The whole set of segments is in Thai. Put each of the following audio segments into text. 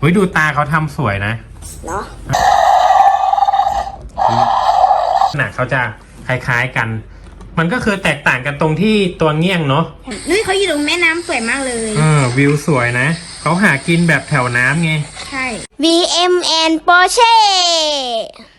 เฮ้ยดูตาเขาทำสวยนะเหรอหนาเขาจะคล้ายๆกัน มันก็คือแตกต่างกันตรงที่ตัวเงี้ยงเนาะนุ้ยเขาอยู่ตรงแม่น้ำสวยมากเลย เออวิวสวยนะเขาหากินแบบแถวน้ำไง ใช่ VMN Porsche ดี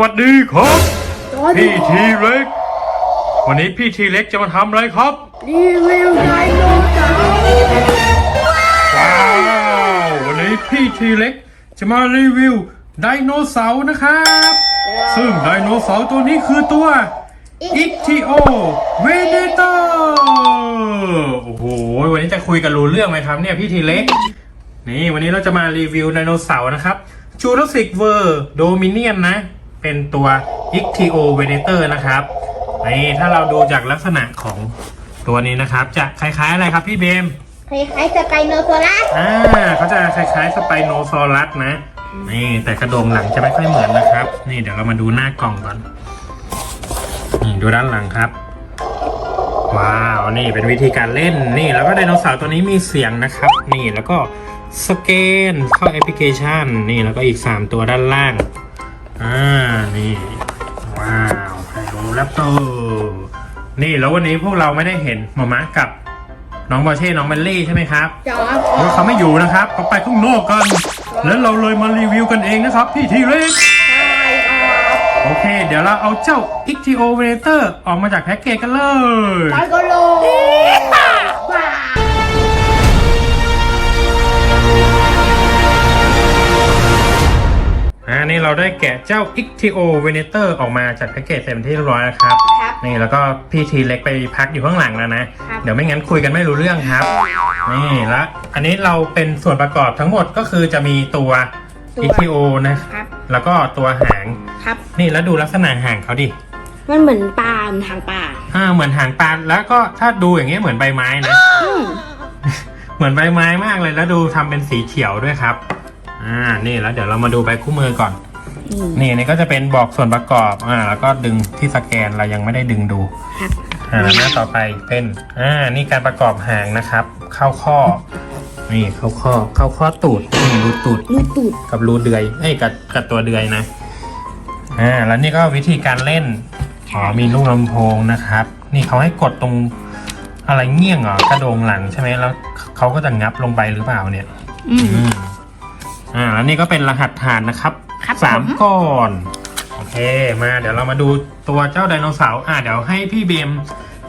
วัสดีครับตอนพี่นี้ทีเล็ก วันนี้พี่ทีเล็กจะมาทำอะไรครับ รีวิวไดโนเสาร์ว้าว วันนี้พี่ทีเล็กจะมารีวิวไดโนเสาร์นะครับ ซึ่งไดโนเสาร์ตัวนี้คือตัว อิกทิโอเวเนเตอร์โอ้โห วันนี้จะคุยกันรู้เรื่องไหมครับเนี่ยพี่ทีเล็ก นี่วันนี้เราจะมารีวิวไดโนเสาร์นะครับจูราสสิกเวอร์โดมิเนียนนะ เป็นตัว i c t i o v e n a t o r นะครับนี่ถ้าเราดูจากลักษณะของตัวนี้นะครับ จะคล้ายๆอะไรครับพี่เบม คล้ายๆสไกโนโซลัสอ่าเขาจะคล้ายๆสไปโนซอรัสนะ นี่แต่กระโดงหลังจะไม่ค่อยเหมือนนะครับ นี่เดี๋ยวเรามาดูหน้ากล่องก่อนนี่ดูด้านหลังครับ ว้าว นี่เป็นวิธีการเล่น นี่แล้วก็ไดโนเสาร์ตัวนี้มีเสียงนะครับ นี่แล้วก็สแกนเข้าแอปพลิเคชัน นี่แล้วก็อีก 3 ตัวด้านล่าง อ่า นี่ ว้าวไดโนแรปเตอร์นี่แล้ววันนี้พวกเราไม่ได้เห็นหมามะกับ น้องบอเช่ น้องเบลลี่ใช่ไหมครับจอเพราะเขาไม่อยู่นะครับเขาไปข้างนอกกัน แล้วเราเลยมารีวิวกันเองนะครับพี่ทีเล็กใช่ครับโอเค เดี๋ยวเราเอาเจ้า i c t i o v e n a t o r ออกมาจากแพ็กเกจกันเลย ไปกันเล อ่านี่เราได้แกะเจ้า i c t i o v e n a t o r ออกมาจากแพ็กเกจเต็มที่เรียบร้อยแล้วครับ ครับ นี่แล้วก็พี่ทีเล็กไปพักอยู่ข้างหลังแล้วนะ ครับ เดี๋ยวไม่งั้นคุยกันไม่รู้เรื่องครับ นี่แล้วอันนี้เราเป็นส่วนประกอบทั้งหมดก็คือจะมีตัว i c t i o นะ ครับ แล้วก็ตัวหาง ครับ นี่แล้วดูลักษณะหางเขาดิ มันเหมือนปลาเหมือนทางปลาอ่าเหมือนหางปลาแล้วก็ถ้าดูอย่างเงี้ยเหมือนใบไม้นะ อืมเหมือนใบไม้มากเลยแล้วดูทำเป็นสีเขียวด้วยครับ อ่านี่แล้วเดี๋ยวเรามาดูใบคู่มือก่อนอืมนี่นี่ก็จะเป็นบอกส่วนประกอบอ่าแล้วก็ดึงที่สแกนเรายังไม่ได้ดึงดูครับอ่าหน้าต่อไปเป็นอ่านี่การประกอบหางนะครับ เข้าข้อ นี่เข้าข้อเข้าข้อตูดนี่รูตูดลูกตูดกับรูเดือยเอ้ยกับกับตัวเดือยนะอ่าแล้วนี่ก็วิธีการเล่นอ๋อมีลูกลำโพงนะครับ นี่เขาให้กดตรงอะไรเงี้ยงเหรอกระโดงหลังใช่ไหมแล้วเขาก็จะงับลงไปหรือเปล่าเนี่ย อืม อืมอ่าแล้วนี่ก็เป็นรหัสฐานนะครับครับสามผมก้อนโอเคมาเดี๋ยวเรามาดูตัวเจ้าไดโนเสาร์อ่าเดี๋ยวให้พี่เบม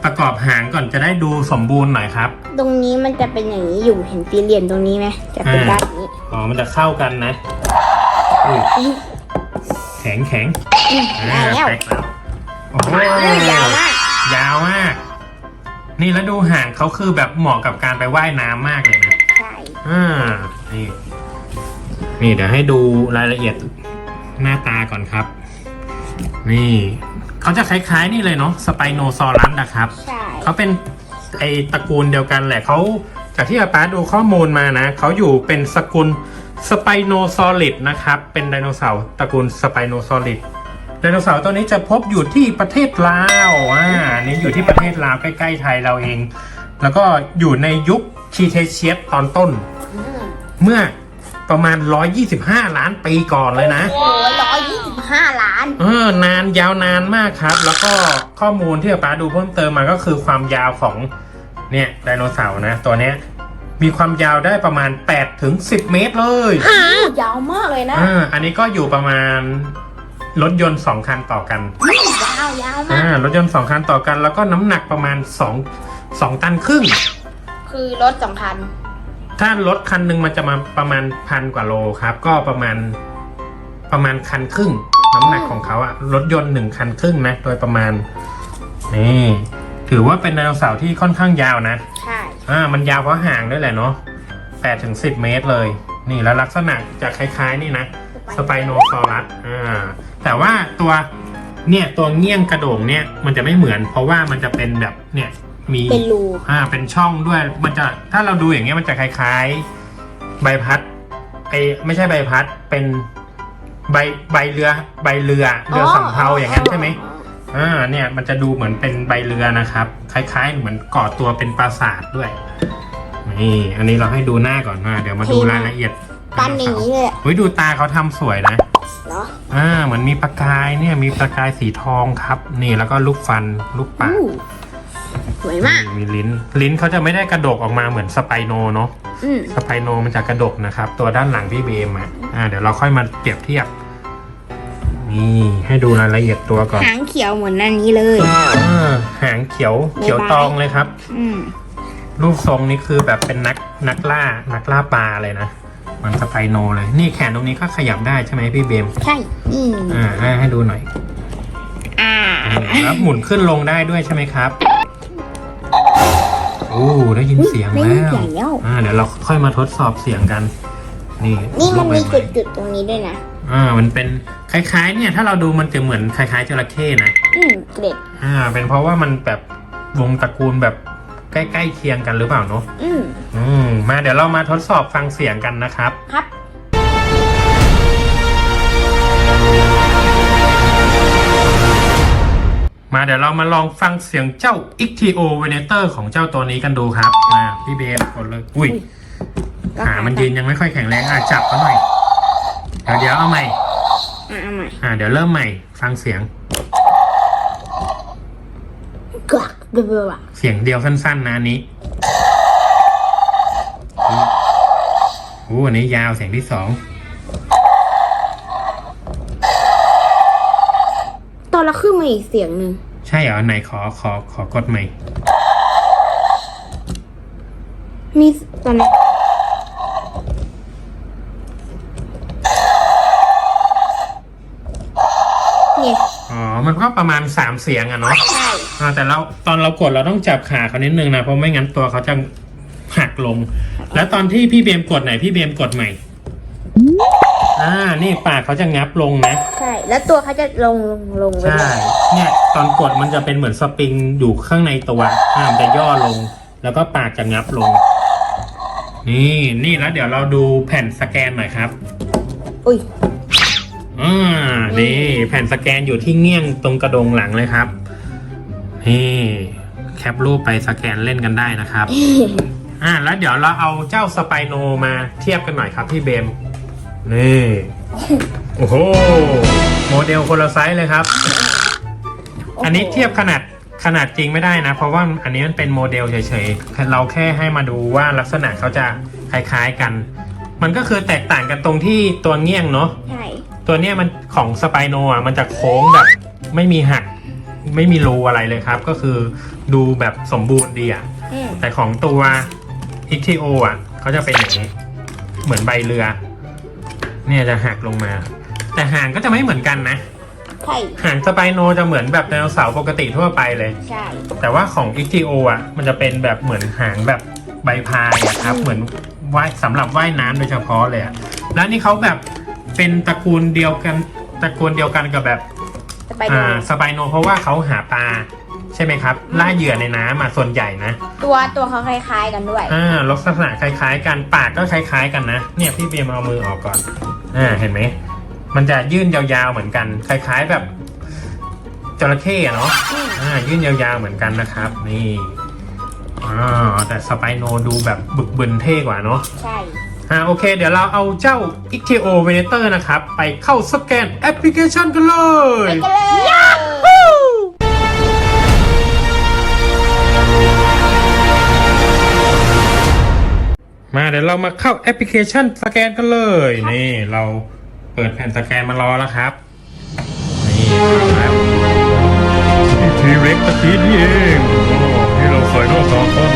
ประกอบหางก่อนจะได้ดูสมบูรณ์หน่อยครับ ตรงนี้มันจะเป็นอย่างนี้อยู่เห็นสี่เหลี่ยมตรงนี้ไหมจะเป็นอ่า ด้านนี้อ๋อมันจะเข้ากันนะอุ้ยแข็งแข็งอืมอ่าได้แล้วแตกแล้วโอ้โหยาวมากยาวมาก นี่แล้วดูหางเขาคือแบบเหมาะกับการไปว่ายน้ำมากเลยนะ ใช่อ่า นี่ นี่เดี๋ยวให้ดูรายละเอียดหน้าตาก่อนครับ นี่เขาจะคล้ายๆนี่เลยเนาะสไปโนซอรัสนะครับ ใช่เขาเป็นไอตระกูลเดียวกันแหละเขาจากที่อาป้าดูข้อมูลมานะเขาอยู่เป็นสกุลสไปโนซอลิดนะครับ เป็นไดโนเสาร์ตระกูลสไปโนซอลิดไดโนเสาร์ตัวนี้จะพบอยู่ที่ประเทศลาวอ่านี่อยู่ที่ประเทศลาวใกล้ ๆ ไทยเราเอง แล้วก็อยู่ในยุคคีเทเชียสตอนต้นอืมเมื่อ ประมาณ 125 ล้านปีก่อนเลยนะ โอ้ยร้อยยี่สิบห้าล้าน เออนานยาวนานมากครับ แล้วก็ข้อมูลที่อาป้าดูเพิ่มเติมมาก็คือความยาวของเนี่ยไดโนเสาร์นะตัวเนี้ยมีความยาวได้ประมาณ8ถึง10 เมตรเลยยาวมากเลยนะอ่าอันนี้ก็อยู่ประมาณรถยนต์ 2 คันต่อกันยาวยาวมาอ่าก รถยนต์ 2 คันต่อกัน แล้วก็น้ำหนักประมาณ2 2ตันครึ่ง คือรถสองคัน ถ้ารถคันหนึ่งมันจะมาประมาณพันกว่าโลครับ ก็ประมาณประมาณคันครึ่ง น้ำหนักของเขาอะรถยนต์หนึ่งคันครึ่งนะโดยประมาณนี่ถือว่าเป็นไดโนเสาร์ที่ค่อนข้างยาวนะใช่อ่ามันยาวเพราะห่างด้วยแหละเนาะแปดถึงสิบเมตรเลย นี่แล้วลักษณะจะคล้ายๆนี่นะสไปโนซอรัสอ่าแต่ว่าตัวเนี่ยตัวเงี้ยงกระโดงเนี่ยมันจะไม่เหมือน เพราะว่ามันจะเป็นแบบเนี่ย มีเป็นรูอ่าเป็นช่องด้วยมันจะถ้าเราดูอย่างเงี้ยมันจะคล้ายๆ ใบพัดไอไม่ใช่ใบพัดเป็นใบใบเรือใบเรือเรือสำเภาอย่างนั้นใช่ไหมอ่าเนี่ยมันจะดูเหมือนเป็นใบเรือนะครับ คล้าย ๆ เหมือนก่อตัวเป็นปราสาทด้วยนี่อันนี้เราให้ดูหน้าก่อนนะเดี๋ยวมาดูรายละเอียดปั้นอย่างนี้เลยอะเฮ้ยดูตาเขาทำสวยนะเหรออ่าเหมือนมีประกายเนี่ยมีประกายสีทองครับ นี่แล้วก็ลูกฟันลูกปากอู้ สวยมาก มีลิ้น ลิ้นเขาจะไม่ได้กระดกออกมาเหมือนสไปโนเนาะอืมสไปโนมันจะกระดกนะครับ ตัวด้านหลังพี่เบมอะอ่าเดี๋ยวเราค่อยมาเปรียบเทียบ นี่ให้ดูรายละเอียดตัวก่อนหางเขียวเหมือนอันนี้เลย อ่าหางเขียวเขียวตองเลยครับ อืมรูปทรงนี้คือแบบเป็นนักนักล่านักล่าปลาเลยนะเหมันสไปโนเลย นี่แขนตรงนี้ก็ขยับได้ใช่ไหมพี่เบมใช่นี่อ่าให้ให้ดูหน่อยอ่า แล้วหมุนขึ้นลงได้ด้วยใช่ไหมครับ โอ้ได้ยินเสียงได้แล้ยินวเสียงแล้ว อ่าเดี๋ยวเราค่อยมาทดสอบเสียงกัน นี่นี่มันมีลงไปไหจุดๆตรงนี้ด้วยนะอ่ามันเป็นคล้ายๆ เนี่ย ถ้าเราดูมันจะเหมือนคล้ายๆจระเข้นะ อืมเกล็ดอ่า เป็นเพราะว่ามันแบบวงตระกูลแบบใกล้ๆเคียงกันหรือเปล่าเนาะอืมอืมมาเดี๋ยวเรามาทดสอบฟังเสียงกันนะครับ ครับ มาเดี๋ยวเรามาลองฟังเสียงเจ้า Ictio Venator ของเจ้าตัวนี้กันดูครับมาพี่เบสกดเลยอุ้ยขามันยืนยังไม่ค่อยแข็งแรงอะจับเขาหน่อยเดี๋ยวเดี๋ยวเอาใหม่อะเอาใหม่อ่าเดี๋ยวเริ่มใหม่ฟังเสียงกลักเบื่อเสียงเดียวสั้นๆนะอันนี้โอ้อันนี้ยาวเสียงที่สอง ต อนเราขึ้นมาอีกเสียงหนึ่งใช่เหรอไหนขอขอขอกดใหม่ มีตอนนี้เนี่ยอ๋อ มันก็ประมาณสามเสียงอะเนาะใช่อ่าแต่เราตอนเรากดเราต้องจับขาเขานิดนึงนะ เพราะไม่งั้นตัวเขาจะหักลง แล้วตอนที่พี่เบมกดไหน พี่เบมกดใหม่ อ่า นี่ปากเขาจะงับลงนะ ใช่ แล้วตัวเขาจะลงลงลงไปใช่ด้วยเนี่ยตอนกดมันจะเป็นเหมือนสปริงอยู่ข้างในตัวอ่ามันจะย่อลง แล้วก็ปากจะงับลง นี่นี่แล้วเดี๋ยวเราดูแผ่นสแกนหน่อยครับ อุ้ย อ่า นี่แผ่นสแกนอยู่ที่เงี้ยงตรงกระดงหลังเลยครับ นี่แคปรูปไปสแกนเล่นกันได้นะครับ อ่าแล้วเดี๋ยวเราเอาเจ้าสไปโนมาเทียบกันหน่อยครับพี่เบม นี่ โอ้โห โมเดลคนละไซส์เลยครับ อันนี้เทียบขนาดขนาดจริงไม่ได้นะ เพราะว่าอันนี้มันเป็นโมเดลเฉยๆ เราแค่ให้มาดูว่าลักษณะเขาจะคล้ายๆกัน มันก็คือแตกต่างกันตรงที่ตัวเงี้ยงเนาะ ใช่ ตัวเนี้ยมันของสไปโนอะมันจะโค้งแบบไม่มีหักไม่มีรูอะไรเลยครับ ก็คือดูแบบสมบูรณ์ดีอะ อืม แต่ของตัว i t o อะเขาจะเป็นอย่างนี้ เหมือนใบเรือ เนี่ยจะหักลงมา แต่หางก็จะไม่เหมือนกันนะ ใช่ หางสไปโนจะเหมือนแบบไดโนเสาร์ปกติทั่วไปเลย ใช่ แต่ว่าของ i t o อะ มันจะเป็นแบบเหมือนหางแบบใบพายอะครับ เหมือนว่ายสำหรับว่ายน้ำโดยเฉพาะเลยอะแล้วนี่เขาแบบเป็นตระกูลเดียวกันตระกูลเดียวกันกับแบบจะไปดูอ่าสไปโนเพราะว่าเขาหาปลา ใช่ไหมครับล่าเหยื่อในน้ำอะส่วนใหญ่นะตัวตัวเขาคล้ายๆกันด้วยอ่าลักษณะคล้าย ๆ กันปากก็คล้าย ๆ กันนะเนี่ยพี่เบียมเอามือออกก่อนอ่าเห็นไหมมันจะยื่นยาวๆเหมือนกัน คล้าย ๆแบบจระเข้อะเนาะอืมอ่ายื่นยาวๆเหมือนกันนะครับ นี่อ่าแต่สไปโนดูแบบบึกบึนเท่กว่าเนาะใช่อ่าโอเค เดี๋ยวเราเอาเจ้า i c t o Venator นะครับ ไปเข้าสแกนแอปพลิเคชันกันเลยไปกันเลย มาเดี๋ยวเรามาเข้าแอปพลิเคชันสแกนกันเลย นี่เราเปิดแผ่นสแกนมารอแล้วครับ นี่ครับทีเร็กตะกี้นี่เองโอ้ที่เราใส่นอกสองคน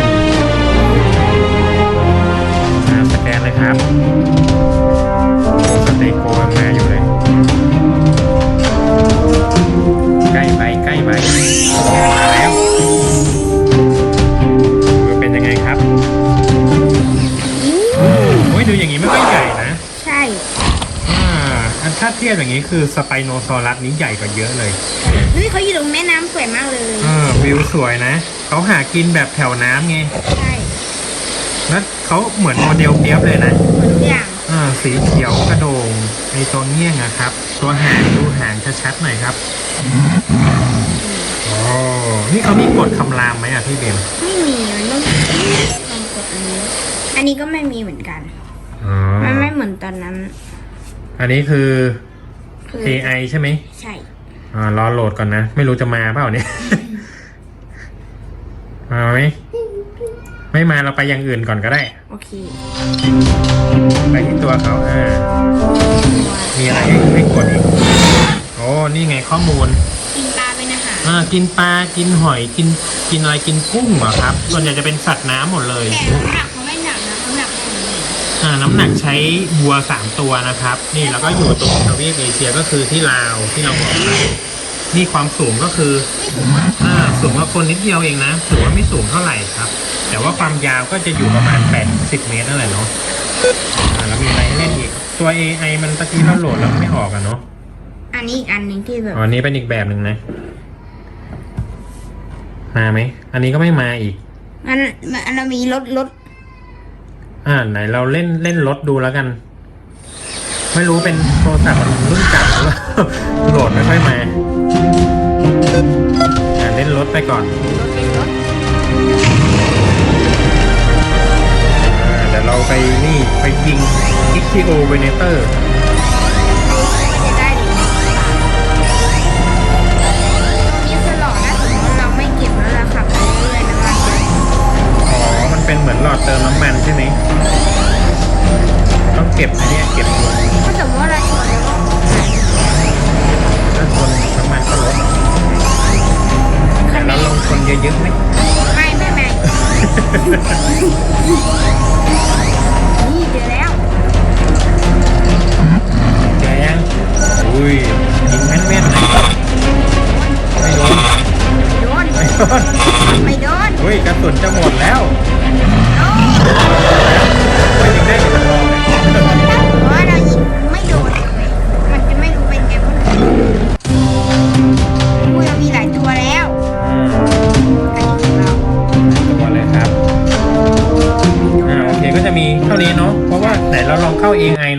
มาสแกนเลยครับสเตโกมาอยู่เลยใกล้ไปใกล้ไปมาแล้ว เทียบอย่างนี้คือสไปโนซอรัสนี้ใหญ่กว่าเยอะเลยนี่เขาอยู่ตรงแม่น้ำสวยมากเลยอ่าวิวสวยนะ เขาหากินแบบแถวน้ำไง ใช่แล้วเขาเหมือนโมเดลเปียบเลยนะเหมือนทุกอย่างอ่อ่าสีเขียวกระโดงในตัวเงี้ยงอะครับ ตัวหางดูหางชัดๆหน่อยครับโอ้นี่เขามีกฎคำรามไหมอะพี่เบลไม่มีมันต้องลองกดอันนี้ อันนี้ก็ไม่มีเหมือนกัน อ๋อมันไม่เหมือนตอนนั้น อันนี้คือ คือ AI ใช่ไหมใช่ อ่ารอโหลดก่อนนะ ไม่รู้จะมาเปล่าเนี่ย มาไหมไม่มาเราไปอย่างอื่นก่อนก็ได้ โอเคไปที่ตัวเขาอ่ามีอะไรให้ให้กดอีกโอ้นี่ไงข้อมูล กินปลาเป็นอาหารอ่ากินปลากินหอยกินกินอะไรกินกุ้งเหรอครับส่วนใหญ่จะเป็นสัตว์น้ำหมดเลย แต่น้ำหนัก อ่าน้ำหนักใช้วัวสามตัวนะครับ นี่แล้วก็อยู่ตรงทวีปเอเชียก็คือที่ลาวที่เราบอกไปนี่ความสูงก็คืออ่าสูงกว่าคนนิดเดียวเองนะถือว่าไม่สูงเท่าไหร่ครับ แต่ว่าความยาวก็จะอยู่ประมาณ 80 เมตรนั่นแหละเนาะอ่าแล้วมีอะไรให้เล่นอีก ตัว AI มันตะกี้เราโหลดแล้วไม่ออกอะเนาะอันนี้อีกอันหนึ่งที่แบบอ๋ออันนี้เป็นอีกแบบหนึ่งนะ มาไหม อันนี้ก็ไม่มาอีก มันมันเรามีรถรถ อ่าไหนเราเล่นเล่นรถดูแล้วกัน ไม่รู้เป็นโทรศัพท์มันรุ่นเก่าหรือเปล่าโหลดไม่ค่อยมาอ่าเล่นรถไปก่อนเป็นรถอ่าเดี๋ยวเราไปนี่ไปยิง XTO Venator Yeah.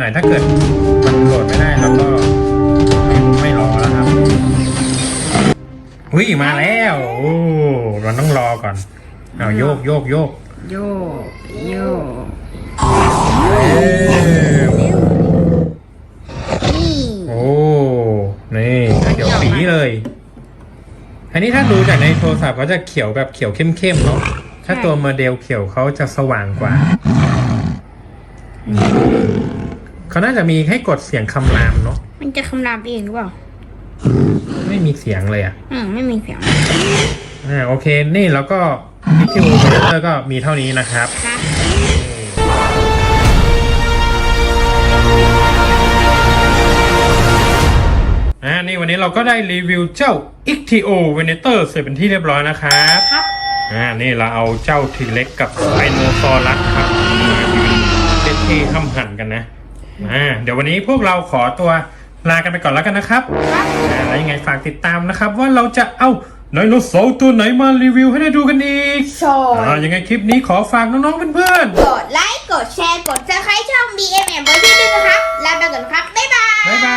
น่อยถ้าเกิดมันโหลดไม่ได้เราก็ไม่รอแล้วครับอุ้ยมาแล้วโอ้เราต้องรอก่อนเอาโยกโยกโยกโยโยเอ้ยนี่โอ้นี่เขียวปีเลย อันนี้ถ้าดูจากในโทรศัพท์เขาจะเขียวแบบเขียวเข้มๆเนาะถ้าตัวโมเดลเขียวเขาจะสว่างกว่า เขาน่าจะมีให้กดเสียงคำรามเนาะมันจะคำรามเองหรือเปล่าไม่มีเสียงเลยอะอืมไม่มีเสียงอ่าโอเคนี่แล้วก็ EQ Operator ก็มีเท่านี้นะครับค่ะอ่านี่วันนี้เราก็ได้รีวิวเจ้า XTO Venator เสร็จเป็นที่เรียบร้อยนะครับครับอ่านี่เราเอาเจ้าทีเล็กกับไดโนซอรัสครับมายืนเท่ๆห้ำหันกันนะ อ่าเดี๋ยววันนี้พวกเราขอตัวลากันไปก่อนแล้วกันนะครับครับอ่าแล้วยังไงฝากติดตามนะครับ ว่าเราจะเอาไดโนเสาร์ตัวไหนมารีวิวให้ได้ดูกันอีกชออ่ายังไงคลิปนี้ขอฝากน้องๆเพื่อนๆกดไลค์ กดแชร์ กดซับสไครต์ช่อง BMM บนที่ด้วยนะครับลาไป